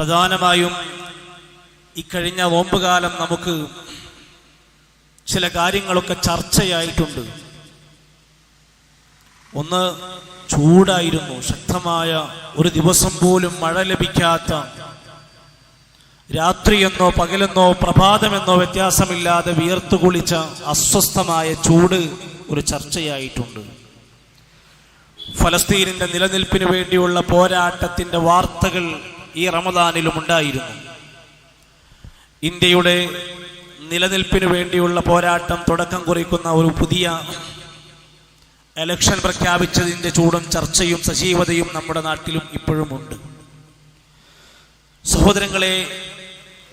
പ്രധാനമായും ഇക്കഴിഞ്ഞ നോമ്പുകാലം നമുക്ക് ചില കാര്യങ്ങളൊക്കെ ചർച്ചയായിട്ടുണ്ട്. ഒന്ന് ചൂടായിരുന്നു. ശക്തമായ ഒരു ദിവസം പോലും മഴ ലഭിക്കാത്ത രാത്രിയെന്നോ പകലെന്നോ പ്രഭാതമെന്നോ വ്യത്യാസമില്ലാതെ വിയർത്തു കുളിച്ച അസ്വസ്ഥമായ ചൂട് ഒരു ചർച്ചയായിട്ടുണ്ട്. ഫലസ്തീനിന്റെ നിലനിൽപ്പിന് വേണ്ടിയുള്ള പോരാട്ടത്തിന്റെ വാർത്തകൾ ഈ റമദാനിലും ഉണ്ടായിരുന്നു. ഇന്ത്യയുടെ നിലനിൽപ്പിന് വേണ്ടിയുള്ള പോരാട്ടം തുടക്കം കുറിക്കുന്ന ഒരു പുതിയ എലക്ഷൻ പ്രഖ്യാപിച്ചതിന്റെ ചൂടും ചർച്ചയും സജീവതയും നമ്മുടെ നാട്ടിലും ഇപ്പോഴുമുണ്ട് സഹോദരങ്ങളെ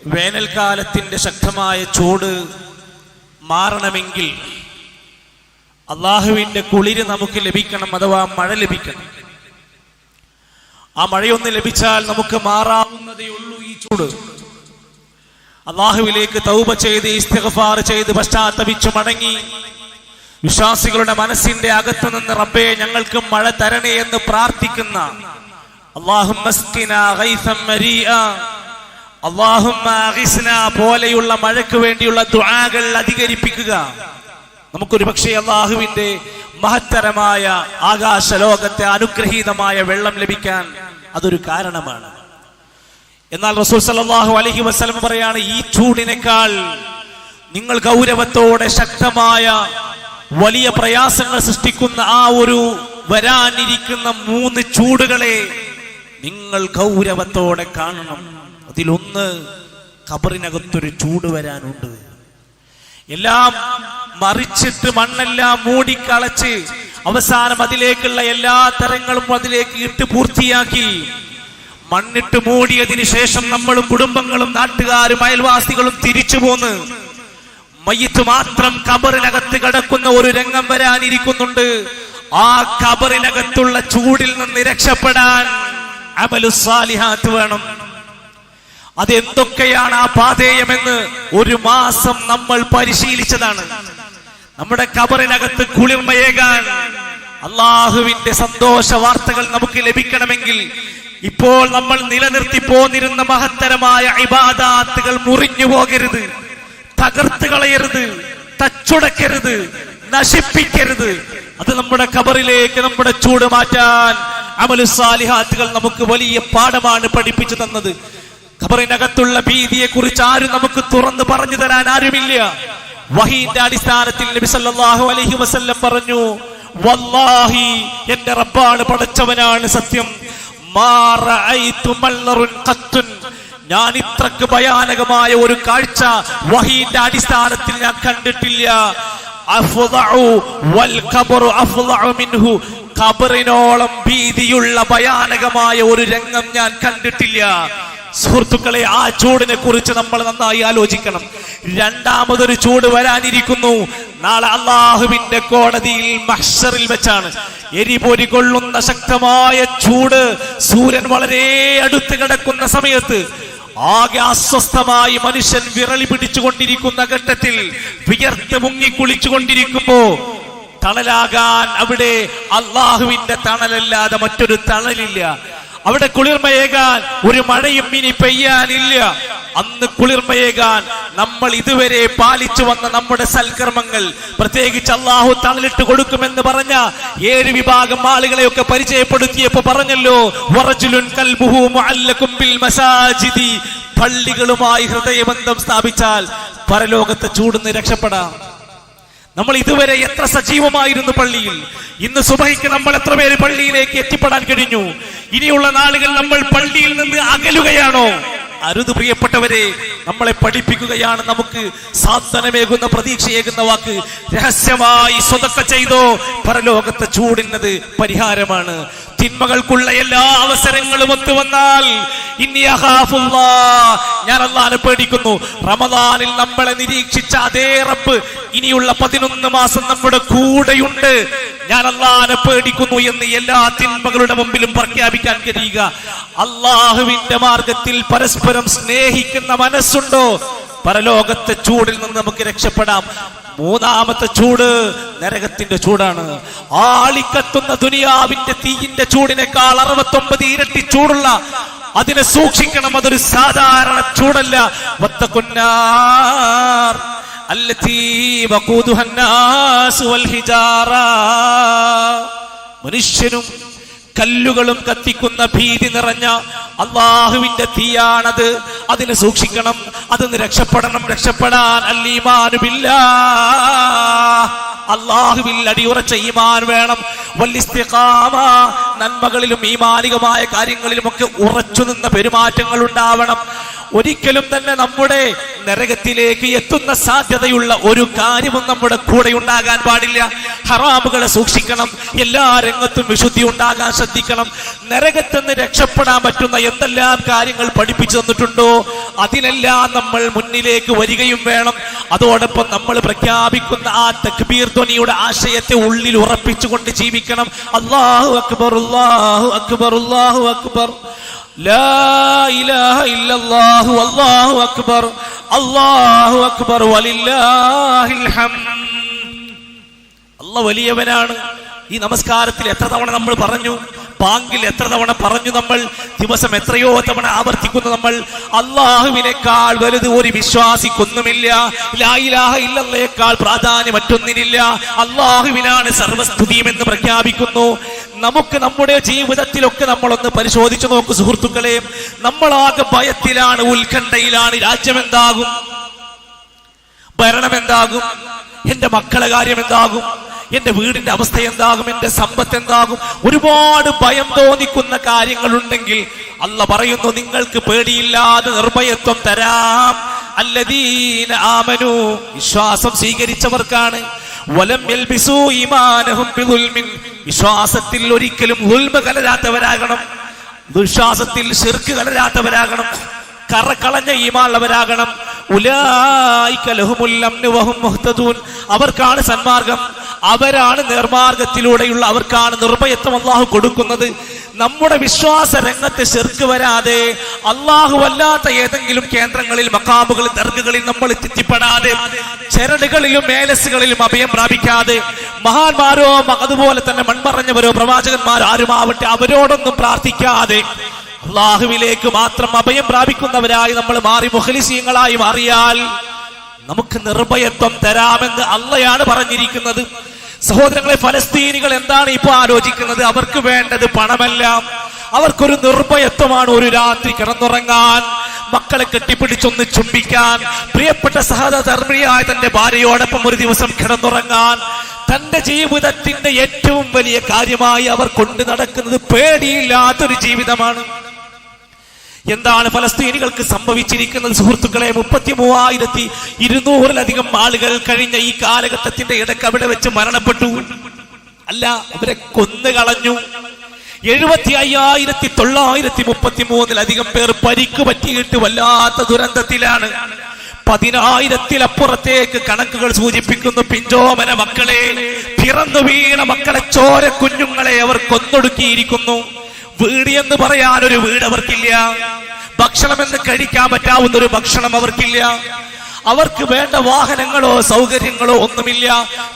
വേനൽക്കാലത്തിന്റെ ശക്തമായ ചൂട് മാറണമെങ്കിൽ അള്ളാഹുവിന്റെ കുളിര് നമുക്ക് ലഭിക്കണം അഥവാ മഴ ലഭിക്കണം. ആ മഴയൊന്ന് ലഭിച്ചാൽ നമുക്ക് മാറാവുന്നതേ ഉള്ളൂ ഈ ചൂട്. അള്ളാഹുവിലേക്ക് തൗബ ചെയ്ത് ഇസ്തിഗ്ഫാർ ചെയ്ത് പശ്ചാത്തപിച്ചു മടങ്ങി. വിശ്വാസികളുടെ മനസ്സിന്റെ അകത്തു നിന്ന് റബ്ബേ ഞങ്ങൾക്ക് മഴ തരണേ എന്ന് പ്രാർത്ഥിക്കുന്ന. പോലെയുള്ള മഴയ്ക്ക് വേണ്ടിയുള്ള ദുആകൾ അധികരിപ്പിക്കുക. നമുക്കൊരു പക്ഷേ അള്ളാഹുവിന്റെ മഹത്തരമായ ആകാശ ലോകത്തെ അനുഗ്രഹീതമായ വെള്ളം ലഭിക്കാൻ അതൊരു കാരണമാണ്. എന്നാൽ റസൂൽ സല്ലല്ലാഹു അലൈഹി വസല്ലം പറയാണ് ഈ ചൂടിനേക്കാൾ നിങ്ങൾ ഗൗരവത്തോടെ ശക്തമായ വലിയ പ്രയാസങ്ങൾ സൃഷ്ടിക്കുന്ന ആ ഒരു വരാനിരിക്കുന്ന മൂന്ന് ചൂടുകളെ നിങ്ങൾ ഗൗരവത്തോടെ കാണണം. അതിലൊന്ന് ഖബറിനകത്തൊരു ചൂട് വരാനുണ്ട്. എല്ലാം മറിച്ചിട്ട് മണ്ണെല്ലാം മൂടിക്കളച്ച് അവസാനം അതിലേക്കുള്ള എല്ലാ തരങ്ങളും അതിലേക്ക് ഇട്ട് പൂർത്തിയാക്കി. മണ്ണിട്ട് മൂടിയതിനു ശേഷം നമ്മളും കുടുംബങ്ങളും നാട്ടുകാരും അയൽവാസികളും തിരിച്ചു പോന്ന്. മയ്യത്ത് മാത്രം കബറിനകത്ത് കിടക്കുന്ന ഒരു രംഗം വരാനിരിക്കുന്നുണ്ട്. ആ കബറിനകത്തുള്ള ചൂടിൽ നിന്ന് രക്ഷപ്പെടാൻ അമലുസാലിഹാത്ത് വേണം. അതെന്തൊക്കെയാണ് ആ പാതേയമെന്ന് ഒരു മാസം നമ്മൾ പരിശീലിച്ചതാണ്. നമ്മുടെ കബറിനകത്ത് കുളിർമയേകാൻ അള്ളാഹുവിന്റെ സന്തോഷ വാർത്തകൾ നമുക്ക് ലഭിക്കണമെങ്കിൽ ഇപ്പോൾ നമ്മൾ നിലനിർത്തി പോന്നിരുന്ന മഹത്തരമായ ഇബാദാത്തുകൾ മുറിഞ്ഞു പോകരുത് തകർത്ത് കളയരുത് തച്ചുടക്കരുത് നശിപ്പിക്കരുത്. അത് നമ്മുടെ കബറിലേക്ക് നമ്മുടെ ചൂട് മാറ്റാൻ അമലു സാലിഹാത്തുകൾ നമുക്ക് വലിയ പാഠമാണ് പഠിപ്പിച്ചു തന്നത്. കബറിനകത്തുള്ള ഭീതിയെ കുറിച്ച് ആരും നമുക്ക് തുറന്നു പറഞ്ഞു തരാൻ ആരുമില്ല. വഹീന്റെ അടിസ്ഥാനത്തിൽ നബി സല്ലല്ലാഹു അലൈഹി വസല്ലം പറഞ്ഞു വല്ലാഹി എന്റെ റബ്ബാണ് പഠിച്ചവനാണ് സത്യം. ഞാൻ ഇത്രക്ക് ഭയാനകമായ ഒരു കാഴ്ച വഹീന്റെ അടിസ്ഥാനത്തിൽ ഞാൻ കണ്ടിട്ടില്ല. ഖബറിനോളം ഭീതിയുള്ള ഭയാനകമായ ഒരു രംഗം ഞാൻ കണ്ടിട്ടില്ല. സുഹൃത്തുക്കളെ ആ ചൂടിനെ കുറിച്ച് നമ്മൾ നന്നായി ആലോചിക്കണം. രണ്ടാമതൊരു ചൂട് വരാനിരിക്കുന്നു. നാളെ അള്ളാഹുവിന്റെ കോടതിയിൽ മഹ്ഷറിൽ വെച്ചാണ്. എരിപൊരി കൊള്ളുന്ന ശക്തമായ ചൂട് സൂര്യൻ വളരെ അടുത്ത് കിടക്കുന്ന സമയത്ത് ആകെ അസ്വസ്ഥമായി മനുഷ്യൻ വിരളി പിടിച്ചുകൊണ്ടിരിക്കുന്ന ഘട്ടത്തിൽ വിയർത്ത് മുങ്ങി കുളിച്ചുകൊണ്ടിരിക്കുമ്പോ തണലാകാൻ അവിടെ അള്ളാഹുവിന്റെ തണലല്ലാതെ മറ്റൊരു തണലില്ല. അവിടെ കുളിർമയേകാൻ ഒരു മഴയും ഇനി പെയ്യാനില്ല. അന്ന് കുളിർമയേകാൻ നമ്മൾ ഇതുവരെ പാലിച്ചു വന്ന നമ്മുടെ സൽക്കർമ്മങ്ങൾ പ്രത്യേകിച്ച് അള്ളാഹു തണലിട്ട് കൊടുക്കുമെന്ന് പറഞ്ഞ ഏഴ് വിഭാഗം ആളുകളെയൊക്കെ പരിചയപ്പെടുത്തിയപ്പോ പറഞ്ഞല്ലോ പള്ളികളുമായി ഹൃദയബന്ധം സ്ഥാപിച്ചാൽ പരലോകത്തെ ചൂടുന്ന് രക്ഷപ്പെടാം. നമ്മൾ ഇതുവരെ എത്ര സജീവമായിരുന്നു പള്ളിയിൽ. ഇന്ന് സുബഹിക്ക് നമ്മൾ എത്ര പേര് പള്ളിയിലേക്ക് എത്തിപ്പെടാൻ കഴിഞ്ഞു. ഇനിയുള്ള നാളുകൾ നമ്മൾ പള്ളിയിൽ നിന്ന് അകലുകയാണോ? അരുത് പ്രിയപ്പെട്ടവരെ നമ്മളെ പഠിപ്പിക്കുകയാണ് നമുക്ക് സാന്ത്വനമേകുന്ന പ്രതീക്ഷയേകുന്ന വാക്ക്. രഹസ്യമായി സ്വതക്ക ചെയ്തോ പരലോകത്തെ ചൂടുന്നത് പരിഹാരമാണ്. തിന്മകൾക്കുള്ള എല്ലാ അവസരങ്ങളും ഒത്തു വന്നാൽ ഞാൻ അള്ളാനെ പേടിക്കുന്നു. റമദാനിൽ നമ്മളെ നിരീക്ഷിച്ച അതേ റബ്ബ് ഇനിയുള്ള പതിനൊന്ന് മാസം നമ്മുടെ കൂടെയുണ്ട്. ഞാൻ അള്ളാനെ പേടിക്കുന്നു എന്ന് എല്ലാ തിന്മകളുടെ മുമ്പിലും പ്രഖ്യാപിക്കാൻ കഴിയുക. അള്ളാഹുവിന്റെ മാർഗത്തിൽ പരസ്പരം സ്നേഹിക്കുന്ന മനസ്സുണ്ടോ? പരലോകത്തെ ചൂടിൽ നിന്ന് നമുക്ക് രക്ഷപ്പെടാം. മൂന്നാമത്തെ ചൂട് നരകത്തിന്റെ ചൂടാണ്. ആളിക്കത്തുന്ന ദുനിയാവിന്റെ തീയിന്റെ ചൂടിനേക്കാൾ അറുപത്തൊമ്പത് ഇരട്ടി ചൂടുള്ള അതിനെ സൂക്ഷിക്കണം. അതൊരു സാധാരണ ചൂടല്ല. മനുഷ്യനും കല്ലുകളും കത്തിക്കുന്ന ഭീതി നിറഞ്ഞ അള്ളാഹുവിന്റെ തീയാണത്. അതിനെ സൂക്ഷിക്കണം അതിന് രക്ഷപ്പെടണം രക്ഷപ്പെടാൻ അല്ലീമാനുമില്ല അള്ളാഹുവിൽ അടിയുറച്ച ഈമാൻ വേണം. വല്യസ്തികാമ നന്മകളിലും ഈമാനികമായ കാര്യങ്ങളിലുമൊക്കെ ഉറച്ചു നിന്ന പെരുമാറ്റങ്ങൾ ഉണ്ടാവണം ഒരിക്കലും തന്നെ നമ്മുടെ നരകത്തിലേക്ക് എത്തുന്ന സാധ്യതയുള്ള ഒരു കാര്യവും നമ്മുടെ കൂടെ ഉണ്ടാകാൻ പാടില്ല. ഹറാമുകളെ സൂക്ഷിക്കണം. എല്ലാ രംഗത്തും വിശുദ്ധി ഉണ്ടാകാൻ ശ്രദ്ധിക്കണം. നരകത്തുനിന്ന് രക്ഷപ്പെടാൻ പറ്റുന്ന എന്തെല്ലാം കാര്യങ്ങൾ പഠിപ്പിച്ചു തന്നിട്ടുണ്ടോ? അതിനെല്ലാം നമ്മൾ മുന്നിലേക്ക് വരികയും വേണം. അതോടൊപ്പം നമ്മൾ പ്രഖ്യാപിക്കുന്ന ആ തക്ബീർ ധ്വനിയുടെ ആശയത്തെ ഉള്ളിൽ ഉറപ്പിച്ചുകൊണ്ട് ജീവിക്കണം. അള്ളാഹു അക്ബർ അള്ളാഹു അക്ബർ അള്ളാഹു അക്ബർ. അള്ളാഹു അക്ബർ. അക്ബർ വലിയവനാണ്. ഈ നമസ്കാരത്തിൽ എത്ര തവണ നമ്മൾ പറഞ്ഞു? പാങ്കിൽ എത്ര തവണ പറഞ്ഞു നമ്മൾ? ദിവസം എത്രയോ തവണ ആവർത്തിക്കുന്നു നമ്മൾ? അള്ളാഹുവിനേക്കാൾ വലുത് ഒരു വിശ്വാസിക്കൊന്നുമില്ല. ലായിലാഹ ഇല്ലല്ലേക്കാൾ പ്രാധാന്യം മറ്റൊന്നിനില്ല അള്ളാഹുവിനാണ് സർവസ്തുതിയും എന്ന് പ്രഖ്യാപിക്കുന്നു. നമുക്ക് നമ്മുടെ ജീവിതത്തിലൊക്കെ നമ്മളൊന്ന് പരിശോധിച്ചു നോക്ക് സുഹൃത്തുക്കളെ. നമ്മളാകെ ഭയത്തിലാണ് ഉത്കണ്ഠയിലാണ്. രാജ്യം എന്താകും ഭരണം എന്താകും എന്റെ മക്കളെ കാര്യം എന്താകും എന്റെ വീടിന്റെ അവസ്ഥ എന്താകും എന്റെ സമ്പത്ത് എന്താകും ഒരുപാട് ഭയം തോന്നിക്കുന്ന കാര്യങ്ങളുണ്ടെങ്കിൽ അല്ല പറയുന്നു നിങ്ങൾക്ക് പേടിയില്ലാതെ നിർഭയത്വം തരാം. അല്ലദീന ആമനു. വിശ്വാസം സ്വീകരിച്ചവർക്കാണ്. വലം വിശ്വാസത്തിൽ ഒരിക്കലും ഉൽമ കലരാത്തവരാകണം. ദുശ്വാസത്തിൽ ശിർക്ക് കലരാത്തവരാകണം. കറക്കളഞ്ഞ ഈമാളവരാകണം അവർക്കാണ് സന്മാർഗം. അവരാണ് നേർമാർഗത്തിലൂടെയുള്ള അവർക്കാണ് നിർഭയത്വം അള്ളാഹു കൊടുക്കുന്നത്. നമ്മുടെ വിശ്വാസ രംഗത്ത് ചെറുക്ക് വരാതെ അള്ളാഹു അല്ലാത്ത ഏതെങ്കിലും കേന്ദ്രങ്ങളിൽ മക്കാബുകളിൽ ദർഗകളിൽ നമ്മൾ തെറ്റിപ്പെടാതെ ചരടുകളിലും മേലസുകളിലും അഭയം പ്രാപിക്കാതെ മഹാന്മാരോ അതുപോലെ തന്നെ മൺമറഞ്ഞവരോ പ്രവാചകന്മാരോ ആരുമാവട്ടെ അവരോടൊന്നും പ്രാർത്ഥിക്കാതെ അള്ളാഹുവിലേക്ക് മാത്രം അഭയം പ്രാപിക്കുന്നവരായി നമ്മൾ മാറി മുഖലിസീങ്ങളായി മാറിയാൽ നമുക്ക് നിർഭയത്വം തരാമെന്ന് അള്ളയാണ് പറഞ്ഞിരിക്കുന്നത്. സഹോദരങ്ങളെ ഫലസ്തീനികൾ എന്താണ് ഇപ്പൊ ആലോചിക്കുന്നത്? അവർക്ക് വേണ്ടത് പണമല്ല. അവർക്കൊരു നിർഭയത്വമാണ് ഒരു രാത്രി കിടന്നുറങ്ങാൻ മക്കളെ കെട്ടിപ്പിടിച്ചൊന്ന് ചുംബിക്കാൻ പ്രിയപ്പെട്ട സഹധർമ്മിയായ തന്റെ ഭാര്യയോടൊപ്പം ഒരു ദിവസം കിടന്നുറങ്ങാൻ. തന്റെ ജീവിതത്തിന്റെ ഏറ്റവും വലിയ കാര്യമായി അവർ കൊണ്ടു നടക്കുന്നത് പേടിയില്ലാത്തൊരു ജീവിതമാണ്. എന്താണ് ഫലസ്തീനികൾക്ക് സംഭവിച്ചിരിക്കുന്നത്? സുഹൃത്തുക്കളെ മുപ്പത്തി മൂവായിരത്തി ഇരുന്നൂറിലധികം ആളുകൾ കഴിഞ്ഞ ഈ കാലഘട്ടത്തിന്റെ ഇടയ്ക്ക് അവിടെ വെച്ച് മരണപ്പെട്ടു. അല്ല അവരെ കൊന്നു കളഞ്ഞു. എഴുപത്തി അയ്യായിരത്തി തൊള്ളായിരത്തി മുപ്പത്തി മൂന്നിലധികം പേർ പരിക്ക് പറ്റിയിട്ട് വല്ലാത്ത ദുരന്തത്തിലാണ്. പതിനായിരത്തിലപ്പുറത്തേക്ക് കണക്കുകൾ സൂചിപ്പിക്കുന്നു പിഞ്ചോമന മക്കളെ. പിറന്നു വീണ മക്കളെ ചോര കുഞ്ഞുങ്ങളെ അവർ കൊന്നൊടുക്കിയിരിക്കുന്നു. വീട് എന്ന് പറയാൻ ഒരു വീട് അവർക്കില്ല. ഭക്ഷണം എന്ന് കഴിക്കാൻ പറ്റാവുന്ന ഒരു ഭക്ഷണം അവർക്കില്ല. അവർക്ക് വേണ്ട വാഹനങ്ങളോ സൗകര്യങ്ങളോ ഒന്നുമില്ല.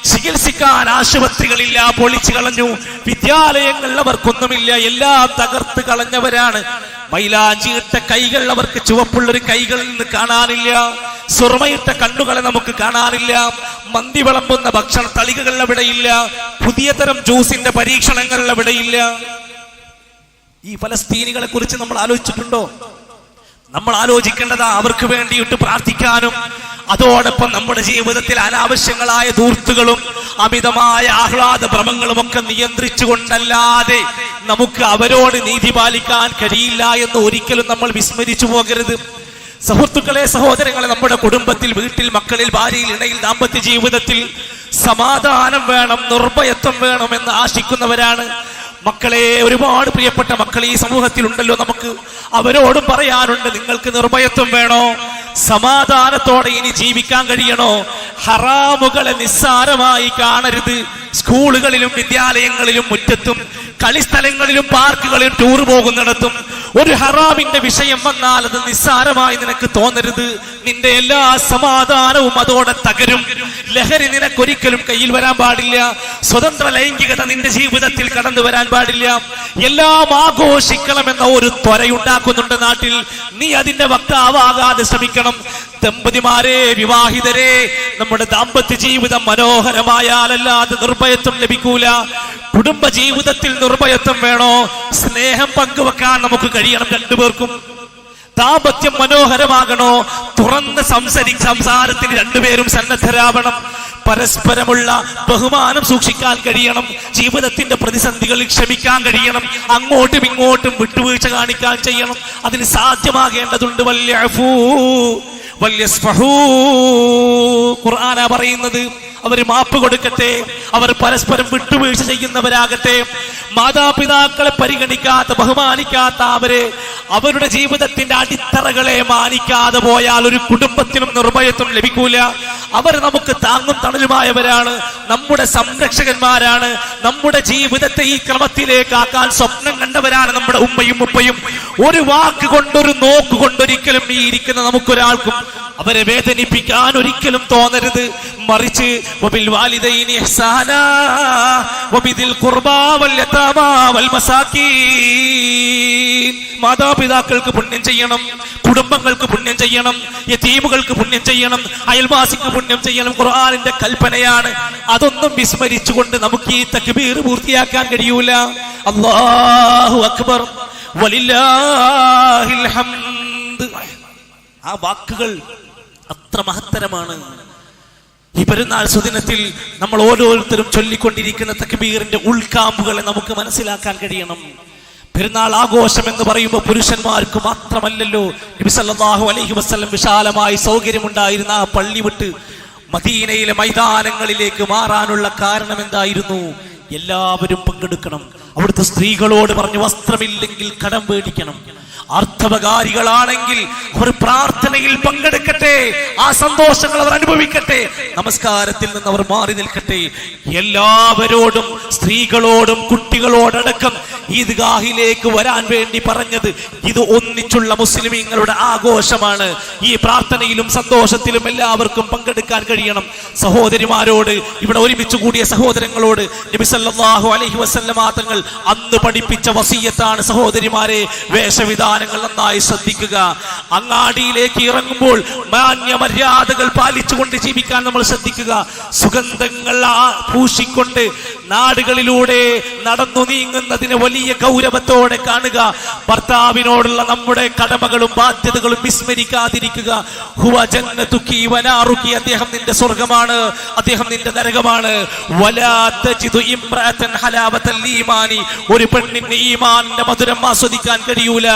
ചികിത്സിക്കാൻ ആശുപത്രികളില്ല പൊളിച്ചു കളഞ്ഞു. വിദ്യാലയങ്ങളിൽ അവർക്കൊന്നുമില്ല. എല്ലാം തകർത്ത് കളഞ്ഞവരാണ്. മൈലാഞ്ചിയിട്ട കൈകൾ അവർക്ക് ചുവപ്പുള്ളൊരു കൈകളിൽ നിന്ന് കാണാനില്ല. സുറമയിട്ട കണ്ണുകളെ നമുക്ക് കാണാനില്ല. മന്തി വിളമ്പുന്ന ഭക്ഷണ തളികകൾ അവിടെയില്ല പുതിയ തരം ജ്യൂസിന്റെ പരീക്ഷണങ്ങൾ അവിടെയില്ല ഈ ഫലസ്തീനികളെ കുറിച്ച് നമ്മൾ ആലോചിച്ചിട്ടുണ്ടോ? നമ്മൾ ആലോചിക്കേണ്ടതാ അവർക്ക് വേണ്ടിയിട്ട് പ്രാർത്ഥിക്കാനും അതോടൊപ്പം നമ്മുടെ ജീവിതത്തിൽ അനാവശ്യങ്ങളായ ദൂർത്തുകളും അമിതമായ ആഹ്ലാദ ഭ്രമങ്ങളും ഒക്കെ നിയന്ത്രിച്ചുകൊണ്ടല്ലാതെ നമുക്ക് അവരോട് നീതി പാലിക്കാൻ കഴിയില്ല എന്ന് ഒരിക്കലും നമ്മൾ വിസ്മരിച്ചു പോകരുത്. സുഹൃത്തുക്കളെ സഹോദരങ്ങളെ നമ്മുടെ കുടുംബത്തിൽ വീട്ടിൽ മക്കളിൽ ഭാര്യയിൽ ഇണയിൽ ദാമ്പത്യ ജീവിതത്തിൽ സമാധാനം വേണം നിർഭയത്വം വേണം എന്ന് ആശിക്കുന്നവരാണ് മക്കളെ ഒരുപാട് പ്രിയപ്പെട്ട മക്കൾ ഈ സമൂഹത്തിൽ ഉണ്ടല്ലോ നമുക്ക്. അവരോടും പറയാനുണ്ട് നിങ്ങൾക്ക് നിർഭയത്വം വേണോ? സമാധാനത്തോടെ ഇനി ജീവിക്കാൻ കഴിയണോ? ഹറാമുകളെ നിസ്സാരമായി കാണരുത്. സ്കൂളുകളിലും വിദ്യാലയങ്ങളിലും മുറ്റത്തും കളിസ്ഥലങ്ങളിലും പാർക്കുകളിലും ടൂർ പോകുന്നിടത്തും ഒരു ഹറാമിന്റെ വിഷയം വന്നാൽ അത് നിസ്സാരമായി നിനക്ക് തോന്നരുത്. നിന്റെ എല്ലാ സമാധാനവും അതോടെ തകരും. ലഹരി നിനക്കൊരിക്കലും കയ്യിൽ വരാൻ പാടില്ല. സ്വതന്ത്ര ലൈംഗികത നിന്റെ ജീവിതത്തിൽ കടന്നു വരാൻ പാടില്ല. എല്ലാം ആഘോഷിക്കണമെന്ന ഒരു ത്വരയുണ്ടാക്കുന്നുണ്ട് നാട്ടിൽ. നീ അതിന്റെ വക്താവാകാതെ ശ്രമിക്കണം. ദമ്പതിമാരെ വിവാഹിതരെ നമ്മുടെ ദാമ്പത്യ ജീവിതം മനോഹരമായാലല്ലാതെ നിർഭയത്വം ലഭിക്കൂല. കുടുംബ ജീവിതത്തിൽ നിർഭയത്വം വേണോ? സ്നേഹം പങ്കുവെക്കാൻ നമുക്ക് കഴിയണം രണ്ടുപേർക്കും. ദാമ്പത്യം മനോഹരമാകണോ? തുറന്ന് സംസരി സംസാരത്തിന് രണ്ടുപേരും സന്നദ്ധരാവണം. പരസ്പരമുള്ള ബഹുമാനം സൂക്ഷിക്കാൻ കഴിയണം. ജീവിതത്തിന്റെ പ്രതിസന്ധികളിൽ ക്ഷമിക്കാൻ കഴിയണം. അങ്ങോട്ടും ഇങ്ങോട്ടും വിട്ടുവീഴ്ച കാണിക്കാൻ ചെയ്യണം. അതിന് സാധ്യമാകേണ്ടതുണ്ട്. വലിയ ഖുർആന പറയുന്നത് അവർ മാപ്പ് കൊടുക്കട്ടെ. അവർ പരസ്പരം വിട്ടുവീഴ്ച ചെയ്യുന്നവരാകട്ടെ. മാതാപിതാക്കളെ പരിഗണിക്കാത്ത ബഹുമാനിക്കാത്ത അവരെ അവരുടെ ജീവിതത്തിന്റെ അടിത്തറകളെ മാനിക്കാതെ പോയാൽ ഒരു കുടുംബത്തിനും നിർഭയത്വം ലഭിക്കൂല. അവർ നമുക്ക് താങ്ങും തണലുമായവരാണ്. നമ്മുടെ സംരക്ഷകന്മാരാണ്. നമ്മുടെ ജീവിതത്തെ ഈ ക്രമത്തിലേക്കാക്കാൻ സ്വപ്നം കണ്ടവരാണ് നമ്മുടെ ഉമ്മയും ഉപ്പയും. ഒരു വാക്ക് കൊണ്ടൊരു നോക്ക് കൊണ്ടൊരിക്കലും ഈ ഇരിക്കുന്ന നമുക്കൊരാൾക്കും അവരെ വേദനിപ്പിക്കാൻ ഒരിക്കലും തോന്നരുത്. മറിച്ച് മാതാപിതാക്കൾക്ക് പുണ്യം ചെയ്യണം കുടുംബങ്ങൾക്ക് പുണ്യം ചെയ്യണം യതീമുകൾക്ക് പുണ്യം ചെയ്യണം അയൽവാസിക്ക് പുണ്യം ചെയ്യണം ഖുർആാനിന്റെ കൽപ്പനയാണ്. അതൊന്നും വിസ്മരിച്ചുകൊണ്ട് നമുക്ക് ഈ തക്ബീർ പൂർത്തിയാക്കാൻ കഴിയൂല. അള്ളാഹു അക്ബർ. വലില്ലാഹിൽ ഹംദ്. ആ വാക്കുകൾ അത്ര മഹത്തരമാണ്. ഈ പെരുന്നാൾ സുദിനത്തിൽ നമ്മൾ ഓരോരുത്തരും ചൊല്ലിക്കൊണ്ടിരിക്കുന്ന തക്ബീറിന്റെ ഉൾക്കാമ്പുകളെ നമുക്ക് മനസ്സിലാക്കാൻ കഴിയണം. പെരുന്നാൾ ആഘോഷം എന്ന് പറയുമ്പോൾ പുരുഷന്മാർക്ക് മാത്രമല്ലല്ലോ. നബി സല്ലല്ലാഹു അലൈഹി വസല്ലം വിശാലമായി സൗകര്യമുണ്ടായിരുന്ന ആ പള്ളി വിട്ട് മദീനയിലെ മൈതാനങ്ങളിലേക്ക് മാറാനുള്ള കാരണം എന്തായിരുന്നു? എല്ലാവരും പങ്കെടുക്കണം. അവിടുത്തെ സ്ത്രീകളോട് പറഞ്ഞു വസ്ത്രമില്ലെങ്കിൽ കടം മേടിക്കണം. അർത്ഥവകാരികളാണെങ്കിൽ അവർ പ്രാർത്ഥനയിൽ പങ്കെടുക്കട്ടെ ആ സന്തോഷങ്ങൾ അവർ അനുഭവിക്കട്ടെ നമസ്കാരത്തിൽ നിന്ന് അവർ മാറി നിൽക്കട്ടെ. എല്ലാവരോടും സ്ത്രീകളോടും കുട്ടികളോടടക്കം ഈദ്ഗാഹിലേക്ക് വരാൻ വേണ്ടി പറഞ്ഞത് ഇത് ഒന്നിച്ചുള്ള മുസ്ലിമീങ്ങളുടെ ആഘോഷമാണ്. ഈ പ്രാർത്ഥനയിലും സന്തോഷത്തിലും എല്ലാവർക്കും പങ്കെടുക്കാൻ കഴിയണം. സഹോദരിമാരോട് ഇവിടെ ഒരുമിച്ച് കൂടിയ സഹോദരങ്ങളോട് നബിസല്ലാഹു അലഹി അലൈഹി വസല്ലമ തങ്ങൾ അന്ന് പഠിപ്പിച്ച വസീയത്താണ് സഹോദരിമാരെ വേഷവിധാനങ്ങൾ നന്നായി ശ്രദ്ധിക്കുക. അങ്ങാടിയിലേക്ക് ഇറങ്ങുമ്പോൾ മാന്യ മര്യാദകൾ പാലിച്ചുകൊണ്ട് ജീവിക്കാൻ നമ്മൾ ശ്രദ്ധിക്കുക. സുഗന്ധങ്ങൾ പൂശിക്കൊണ്ട് നാടുകളിലൂടെ നടന്നു നീങ്ങുന്നതിന് വലിയ ഗൗരവത്തോടെ കാണുക. ഭർത്താവിനോടുള്ള നമ്മുടെ കടമകളും ബാധ്യതകളും വിസ്മരിക്കാതിരിക്കുക. ഹുവ ജന്നതുക്കി വനാറുക്കി അദ്ദേഹം നിന്റെ സ്വർഗമാണ് അദ്ദേഹം നിന്റെ നരകമാണ്. ഒരു പെണ്ണിന് ഈമാന്റെ മധുരം ആസ്വദിക്കാൻ കഴിയൂല.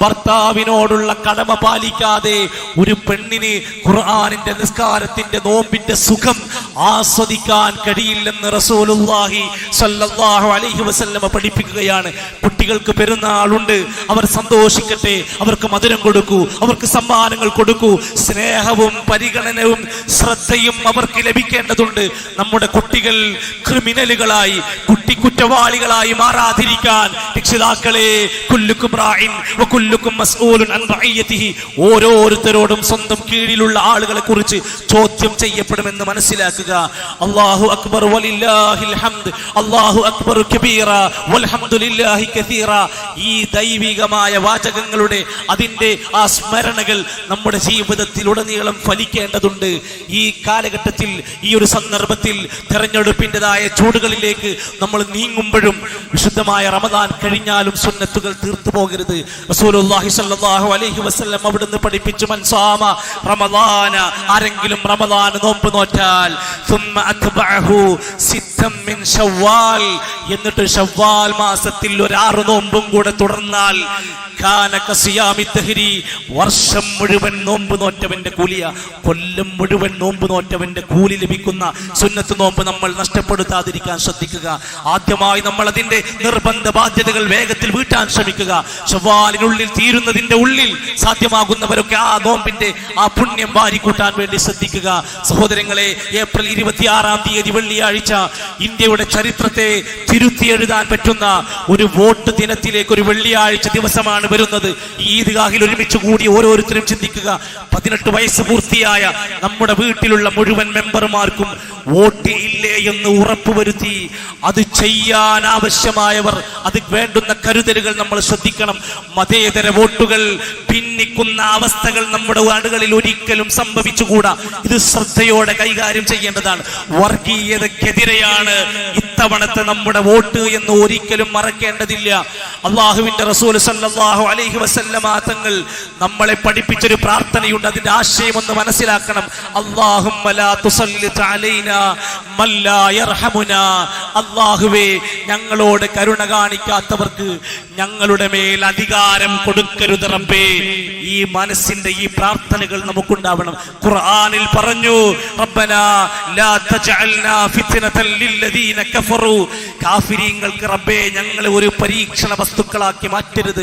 ഭർത്താവിനോടുള്ള കടമ പാലിക്കാതെ ഒരു പെണ്ണിന് ഖുർആാനിന്റെ നിസ്കാരത്തിന്റെ നോമ്പിന്റെ സുഖം ആസ്വദിക്കാൻ കഴിയില്ലെന്ന് റസൂലുള്ളാഹി സ്വല്ലല്ലാഹു അലൈഹി വസല്ലമ പഠിപ്പിക്കുകയാണ്. കുട്ടികൾക്ക് പെരുന്നാളുണ്ട്. അവർ സന്തോഷിക്കട്ടെ. അവർക്ക് മധുരം കൊടുക്കൂ. അവർക്ക് സമ്മാനങ്ങൾ കൊടുക്കൂ. സ്നേഹവും പരിഗണനവും ശ്രദ്ധയും അവർക്ക് ലഭിക്കേണ്ടതുണ്ട്. നമ്മുടെ കുട്ടികൾ ക്രിമിനലുകളായി കുട്ടി കുറ്റവാളികളായി മാറാതിരിക്കാൻ കുല്ലുക്കും മസ്ഊലുൻ അൻ ഓരോരുത്തരോടും സ്വന്തം കീഴിലുള്ള ആളുകളെ കുറിച്ച് ചോദ്യം ചെയ്യപ്പെടുമെന്ന് മനസ്സിലാക്കുക. അല്ലാഹു അക്ബർ വലില്ലാഹിൽ ഹംദ്. അല്ലാഹു അക്ബർ കബീറ. കസീറ. ഈ ദൈവികമായ വാചകങ്ങളുടെ അതിന്റെ ആ സ്മരണകൾ നമ്മുടെ ജീവിതത്തിലുടനീളം ഫലിക്കേണ്ടതുണ്ട്. ഈ കാലഘട്ടത്തിൽ ഈ ഒരു സന്ദർഭത്തിൽ തെരഞ്ഞെടുപ്പിന്റെതായ ചൂടുകളിലേക്ക് നമ്മൾ നീങ്ങുമ്പോഴും വിശുദ്ധമായ റമദാൻ കഴിഞ്ഞാലും ബിദാത്തുകളും സുന്നത്തുകൾ തീർത്തു പോകരുത്. റസൂലുള്ളാഹി അലൈഹി വസല്ലം അവിടുന്ന് പഠിപ്പിച്ചു മൻസാമ റമദാന ആരെങ്കിലും റമദാൻ നോമ്പ് നോറ്റാൽ അത്ബഅഹു മിൻ ഷവ്വാൽ എന്നിട്ട് ഷവ്വാൽ മാസത്തിൽ ഒരാറ് നോമ്പും കൂടെ തുടർന്നാൽ വർഷം മുഴുവൻ നോമ്പ് നോറ്റവന്റെ കൂലിയ. കൊല്ലം മുഴുവൻ നോമ്പ് നോറ്റവന്റെ കൂലി ലഭിക്കുന്ന സുന്നത്ത് നോമ്പ് നമ്മൾ നഷ്ടപ്പെടുത്താതിരിക്കാൻ ശ്രദ്ധിക്കുക. ആദ്യമായി നമ്മൾ അതിന്റെ നിർബന്ധ ബാധ്യതകൾ വേഗത്തിൽ വീട്ടാൻ ശ്രമിക്കുക. ഷവ്വാലിനുള്ളിൽ തീരുന്നതിന്റെ ഉള്ളിൽ സാധ്യമാകുന്നവരൊക്കെ ആ നോമ്പിന്റെ ആ പുണ്യം വാരിക്കൂട്ടാൻ വേണ്ടി ശ്രദ്ധിക്കുക. സഹോദരങ്ങളെ ഏപ്രിൽ ഇരുപത്തിയാറാം തീയതി വെള്ളിയാഴ്ച ഇന്ത്യയുടെ ചരിത്രത്തെ തിരുത്തി എഴുതാൻ പറ്റുന്ന ഒരു വോട്ട് ദിനത്തിലേക്ക് ഒരു വെള്ളിയാഴ്ച ദിവസമാണ് വരുന്നത്. ഈ ഈദ്ഗാഹിൽ ഒരുമിച്ച് കൂടി ഓരോരുത്തരും ചിന്തിക്കുക. പതിനെട്ട് വയസ്സ് പൂർത്തിയായ നമ്മുടെ വീട്ടിലുള്ള മുഴുവൻ മെമ്പർമാർക്കും വോട്ട് ഇല്ലേ എന്ന് ഉറപ്പുവരുത്തി അത് ചെയ്യാൻ ആവശ്യമായവർ അത് വേണ്ടുന്ന കരുതലുകൾ നമ്മൾ ശ്രദ്ധിക്കണം. മതേതര വോട്ടുകൾ ഭിന്നിക്കുന്ന അവസ്ഥകൾ നമ്മുടെ നാടുകളിൽ ഒരിക്കലും സംഭവിച്ചുകൂടാ. ഇത് ശ്രദ്ധയോടെ കൈകാര്യം ചെയ്യേണ്ടതാണ്. വർഗീയതക്കെതിരെയാണ് ഇത്തവണത്തെ നമ്മുടെ വോട്ട് എന്ന് ഒരിക്കലും മറക്കേണ്ടതില്ല. അള്ളാഹുവിന്റെ റസൂൽ സല്ലാഹു അലൈഹി വസല്ലമ തങ്ങൾ നമ്മളെ പഠിപ്പിച്ചൊരു പ്രാർത്ഥനയുണ്ട്. അതിന്റെ ആശയം ഒന്ന് മനസ്സിലാക്കണം. അല്ലാഹുവേ ഞങ്ങളോട് കരുണ കാണിക്കാത്തവർക്ക് ഞങ്ങളുടെ മേൽ അധികാരം കൊടുക്കരുത് റബ്ബേ. ഈ മനസ്സിന്റെ ഈ പ്രാർത്ഥനകൾ നമുക്കുണ്ടാവണം. ഖുർആനിൽ പറഞ്ഞു റബ്ബനാ ലാ തജഅൽനാ ഫിത്നതൻ الذين كفروا കാഫിരീങ്ങൾക്ക് റബ്ബേ ഞങ്ങളെ ഒരു പരീക്ഷണ വസ്തുക്കളാക്കി മാറ്റരുത്.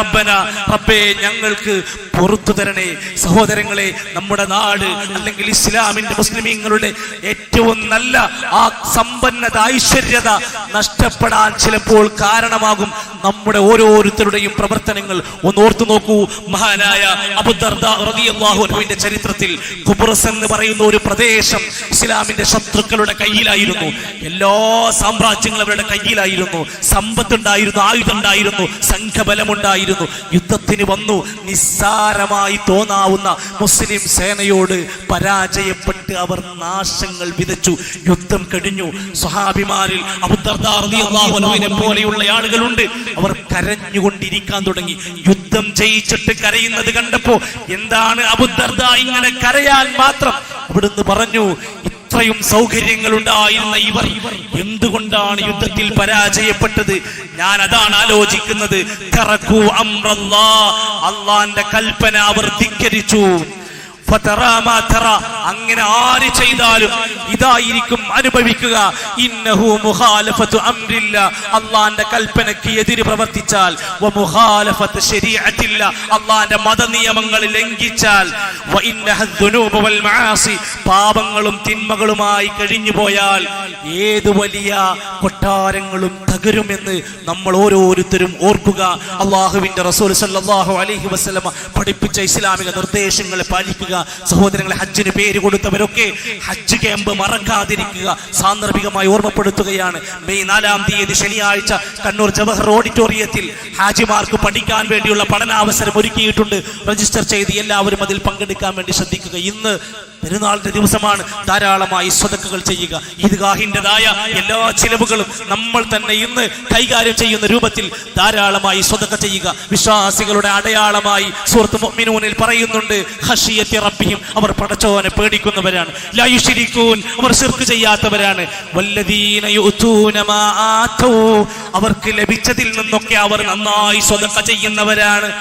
റബ്ബനാ. റബ്ബേ ഞങ്ങൾക്ക് പുറത്തു തരണേ. സഹോദരങ്ങളെ നമ്മുടെ നാട് അല്ലെങ്കിൽ ഇസ്ലാമിന്റെ മുസ്ലിമീങ്ങളുടെ ഏറ്റവും നല്ല ആ സമ്പന്നത ഐശ്വര്യത നഷ്ടപ്പെടാൻ ചിലപ്പോൾ കാരണമാകും നമ്മുടെ ഓരോരുത്തരുടെയും പ്രവർത്തനങ്ങൾ. ഒന്ന് ഓർത്തു നോക്കൂ മഹാനായ അബുദർദ റളിയല്ലാഹു അൻഹുവിന്റെ ചരിത്രത്തിൽ കുബുറസ് എന്ന് പറയുന്ന ഒരു പ്രദേശം ഇസ്ലാമിന്റെ ശത്രുക്കളുടെ കയ്യിലായിരുന്നു. എല്ലാ സാമ്രാജ്യങ്ങളും അവരുടെ കയ്യിലായിരുന്നു. സമ്പത്തുണ്ടായിരുന്നു ആയുധമുണ്ടായിരുന്നു സംഘബലമുണ്ടായിരുന്നു. യുദ്ധത്തിന് വന്നു. നിസ്സാരമായി തോന്നാവുന്ന മുസ്ലിം സേനയോട് പരാജയപ്പെട്ട് അവർ നാശങ്ങൾ വിതച്ചു. യുദ്ധം കഴിഞ്ഞു. സ്വഹാഭിമാരിൽ അബുദർദാറിനെ പോലെയുള്ള ആളുകളുണ്ട്. അവർ കരഞ്ഞുകൊണ്ടിരിക്കാൻ തുടങ്ങി. യുദ്ധം ജയിച്ചിട്ട് കരയുന്നത് കണ്ടപ്പോ എന്താണ് അബുദർദ ഇങ്ങനെ കരയാൻ മാത്രം? അവിടുന്ന് പറഞ്ഞു ഇത്രയും സൗകര്യങ്ങൾ ഉണ്ടായിരുന്ന ഇവർ എന്തുകൊണ്ടാണ് യുദ്ധത്തിൽ പരാജയപ്പെട്ടത്? ഞാൻ അതാണ് ആലോചിക്കുന്നത്. അള്ളാന്റെ കൽപ്പന അവർ ധിക്കരിച്ചു. അങ്ങനെ ആര് ചെയ്താലും ഇതായിരിക്കും അനുഭവിക്കുക. ഇന്നഹു അള്ളാന്റെ കൽപ്പനയ്ക്ക് എതിര് പ്രവർത്തിച്ചാൽ മുഖാലഫത്ത് ശരീഅത്തില്ല. അള്ളാന്റെ മതനിയമങ്ങൾ ലംഘിച്ചാൽ പാപങ്ങളും തിന്മകളുമായി കഴിഞ്ഞു പോയാൽ ഏത് വലിയ കൊട്ടാരങ്ങളും തകരുമെന്ന് നമ്മൾ ഓരോരുത്തരും ഓർക്കുക. അള്ളാഹുവിന്റെ റസൂൽ സല്ലല്ലാഹു അലൈഹി വസ്ലമ പഠിപ്പിച്ച ഇസ്ലാമിക നിർദ്ദേശങ്ങളെ പാലിക്കുക. സഹോദരങ്ങളെ ഹജ്ജിന് പേര് കൊടുത്തവരൊക്കെ ഹജ്ജ് ക്യാമ്പ് മറക്കാതിരിക്കുക. സാന്ദർഭികമായി ഓർമ്മപ്പെടുത്തുകയാണ്. മെയ് നാലാം തീയതി ശനിയാഴ്ച കണ്ണൂർ ജവഹർ ഓഡിറ്റോറിയത്തിൽ ഹാജിമാർക്ക് പഠിക്കാൻ വേണ്ടിയുള്ള പഠനാവസരം ഒരുക്കിയിട്ടുണ്ട്. രജിസ്റ്റർ ചെയ്ത് എല്ലാവരും അതിൽ പങ്കെടുക്കാൻ വേണ്ടി ശ്രദ്ധിക്കുക. ഇന്ന് പെരുന്നാളിന്റെ ദിവസമാണ്. ധാരാളമായി സ്വതക്കുകൾ ചെയ്യുക. ഈദ്ഗാഹിന്റെതായ എല്ലാ ചിലവുകളും നമ്മൾ തന്നെ ഇന്ന് കൈകാര്യം ചെയ്യുന്ന രൂപത്തിൽ ധാരാളമായി സ്വതക്ക ചെയ്യുക. വിശ്വാസികളുടെ അടയാളമായി സുഹൃത്ത് മുഅ്മിനൂനിൽ പറയുന്നുണ്ട് ഖശിയത്തി റബ്ബിഹിം അവർ പടച്ചോനെ പേടിക്കുന്നവരാണ്. ലാ അവർ ശിർക്ക് ചെയ്യാത്തവരാണ്. വല്ലദീന അവർക്ക് ലഭിച്ചതിൽ നിന്നൊക്കെ അവർ നന്നായി സ്വതക്ക ചെയ്യുന്നവരാണ്.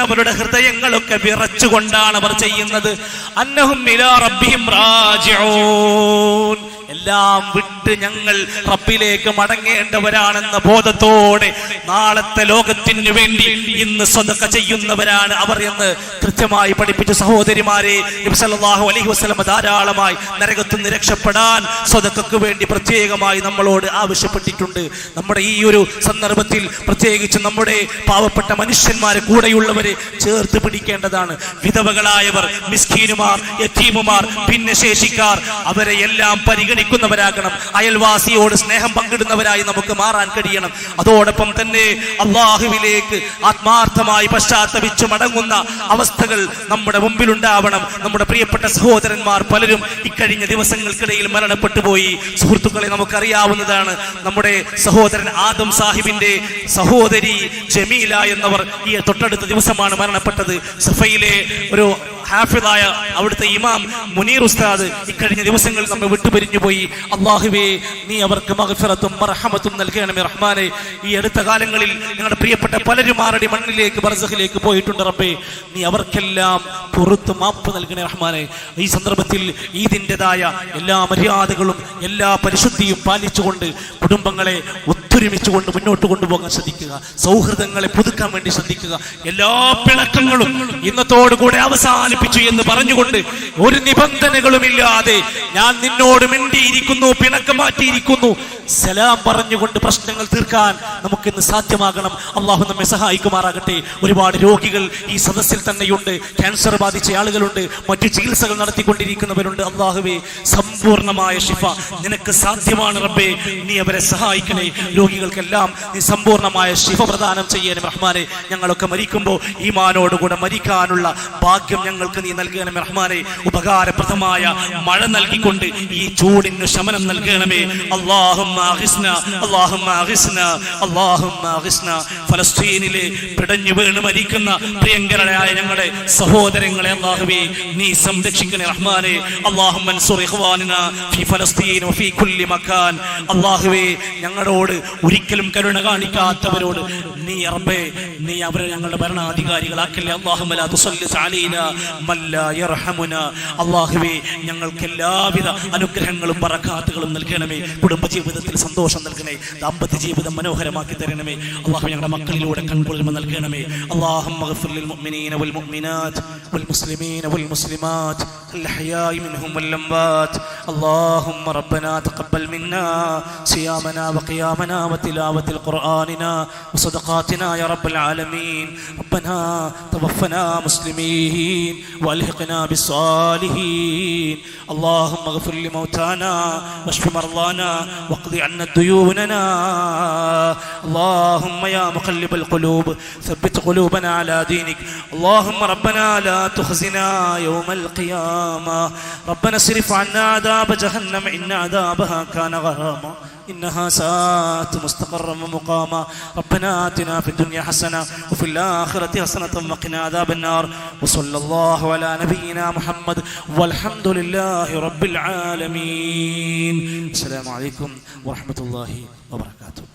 അവരുടെ ഹൃദയങ്ങളൊക്കെ വിറച്ചുകൊണ്ടാണ് അവർ ചെയ്യുന്നത്. അന്നഹും റബ്ബിഹിം റാജിഊൻ. എല്ലാം വിട്ട് ഞങ്ങൾ റബ്ബിലേക്ക് മടങ്ങേണ്ടവരാണെന്ന ബോധത്തോടെ നാളത്തെ ലോകത്തിന് വേണ്ടി ഇന്ന് സ്വതക്ക ചെയ്യുന്നവരാണ് അവർ എന്ന് കൃത്യമായി പഠിപ്പിച്ച സഹോദരിമാരെ നബി സല്ലല്ലാഹു അലൈഹി വസല്ലമ ധാരാളമായി നരകത്തു നിന്ന് രക്ഷപ്പെടാൻ സ്വതക്കു വേണ്ടി പ്രത്യേകമായി നമ്മളോട് ആവശ്യപ്പെട്ടിട്ടുണ്ട്. നമ്മുടെ ഈ ഒരു സന്ദർഭത്തിൽ പ്രത്യേകിച്ച് നമ്മുടെ പാവപ്പെട്ട മനുഷ്യന്മാരെ കൂടെയുള്ളവരെ ചേർത്ത് പിടിക്കേണ്ടതാണ്. വിധവകളായവർ മിസ്കീനുമാർ യത്തീമുമാർ ഭിന്നശേഷിക്കാർ അവരെ എല്ലാം പരിഗണിക്കുന്നവരാകണം അയൽവാസിയോട് സ്നേഹം പങ്കിടുന്നവരായി നമുക്ക് മാറാൻ കഴിയണം. അതോടൊപ്പം തന്നെ അള്ളാഹുവിലേക്ക് ആത്മാർത്ഥമായി പശ്ചാത്തപിച്ചു മടങ്ങുന്ന അവസ്ഥകൾ നമ്മുടെ മുമ്പിലുണ്ടാവണം. നമ്മുടെ പ്രിയപ്പെട്ട സഹോദരന്മാർ പലരും ഇക്കഴിഞ്ഞ ദിവസങ്ങൾക്കിടയിൽ മരണപ്പെട്ടു പോയി. സുഹൃത്തുക്കളെ നമുക്കറിയാവുന്നതാണ് നമ്മുടെ സഹോദരൻ ആദം സാഹിബിന്റെ സഹോദരി ജമീല എന്നവർ ഈ തൊട്ടടുത്ത ദിവസമാണ് മരണപ്പെട്ടത്. സഫയിലെ ഒരു ഹാഫിദായ അവിടുത്തെ ഇമാം മുനീർ ഉസ്താദ് ഇക്കഴിഞ്ഞ ദിവസങ്ങൾ നമ്മെ വിട്ടുപിരിഞ്ഞു പോയി. അള്ളാഹുവേ നീ അവർക്ക് മഹഫിറത്തും മർഹമത്തും നൽകണമേ റഹ്മാനെ. ഈ അടുത്ത കാലങ്ങളിൽ ഞങ്ങളുടെ പ്രിയപ്പെട്ട പലരും ആറടി മണ്ണിലേക്ക് ബർസഹിലേക്ക് പോയിട്ടുണ്ട് റബ്ബേ. നീ അവർക്കെല്ലാം പുറത്ത് മാപ്പ് നൽകണേ റഹ്മാനെ. ഈ സന്ദർഭത്തിൽ ഈദിന്റെതായ എല്ലാ മര്യാദകളും എല്ലാ പരിശുദ്ധിയും പാലിച്ചുകൊണ്ട് കുടുംബങ്ങളെ ഒത്തൊരുമിച്ച് കൊണ്ട് മുന്നോട്ട് കൊണ്ടുപോകാൻ ശ്രദ്ധിക്കുക. സൗഹൃദങ്ങളെ പുതുക്കാൻ വേണ്ടി ശ്രദ്ധിക്കുക. എല്ലാ പിണക്കങ്ങളും ഇന്നത്തോടു കൂടെ അവസാനിപ്പിച്ചു എന്ന് പറഞ്ഞുകൊണ്ട് ഒരു നിബന്ധനകളുമില്ലാതെ ഞാൻ നിന്നോട് മിണ്ടിയിരിക്കുന്നു പിണക്കം മാറ്റിയിരിക്കുന്നു. സലാം പറഞ്ഞുകൊണ്ട് പ്രശ്നങ്ങൾ തീർക്കാൻ നമുക്ക് ഇന്ന് സാധ്യമാകണം. അള്ളാഹു നമ്മെ സഹായിക്കുമാറാകട്ടെ. ഒരുപാട് രോഗികൾ ഈ സദസ്സിൽ തന്നെയുണ്ട്. ക്യാൻസർ ബാധിച്ച ആളുകളുണ്ട്. മറ്റു ചികിത്സകൾ നടത്തിക്കൊണ്ടിരിക്കുന്നവരുണ്ട്. അള്ളാഹുവേ സമ്പൂർണമായ ഷിഫ നിനക്ക് സാധ്യമാണ് റബ്ബേ. നീ അവരെ സഹായിക്കണേ. രോഗികൾക്കെല്ലാം നീ സമ്പൂർണമായ ശിഫ പ്രദാനം ചെയ്യാനും റഹ്മാനെ. ഞങ്ങളൊക്കെ മരിക്കുമ്പോൾ ഈമാനോടുകൂടെ മരിക്കാനുള്ള ഭാഗ്യം ഞങ്ങൾക്ക് നീ നൽകണമേ റഹ്മാനെ. ഉപകാരപ്രദമായ മഴ നൽകിക്കൊണ്ട് ഈ ചൂടിന് ശമനം നൽകണമേ. അള്ളാഹുമ്മ ഫലസ്തീനിലെ പിടഞ്ഞു വീണ് മരിക്കുന്ന പ്രിയങ്കരായ ഞങ്ങളുടെ സഹോദരങ്ങളെ അള്ളാഹുവേ നീ സംരക്ഷിക്കണേ റഹ്മാനെ. അള്ളാഹുവേ ഞങ്ങളോട് ഒരിക്കലും കരുണ കാണിക്കാത്തവരോട് നീ അറബേ നീ അവരെ ഞങ്ങളുടെ ഭരണാധികാരികളാക്കല്ലേ? അള്ളാഹുവേ ഞങ്ങൾക്ക് എല്ലാവിധ അനുഗ്രഹങ്ങളും പറക്കാത്തുകളും നൽകണമേ. കുടുംബ ജീവിതത്തിൽ സന്തോഷം നൽകണേ ദാമ്പത്യ ജീവിതം മനോഹരമാക്കി തരണമേ അള്ളാഹു ഞങ്ങളുടെ മക്കളിലൂടെ കൺകുളിർമ നൽകണമേ അള്ളാഹുമ്മ اغفر للمؤمنين والمؤمنات والمسلمين والمسلمات الأحياء منهم والأموات اللهم ربنا تقبل منا صيامنا وقيامنا وتلاوة القرآننا وصدقاتنا يا رب العالمين ربنا توفنا مسلمين والحقنا بالصالحين اللهم اغفر لموتانا واشف مرضانا واقض عنا ديوننا اللهم يا مقلب القلوب ثبت قلوبنا على دينك. اللهم ربنا لا تخزنا يوم القيامة. ربنا اصرف عنا عذاب جهنم إن عذابها كان غراما. إنها ساءت مستقرا ومقاما. ربنا آتنا في الدنيا حسنة وفي الآخرة حسنة وقنا عذاب النار. وصلى الله على نبينا محمد والحمد لله رب العالمين. السلام عليكم ورحمة الله وبركاته.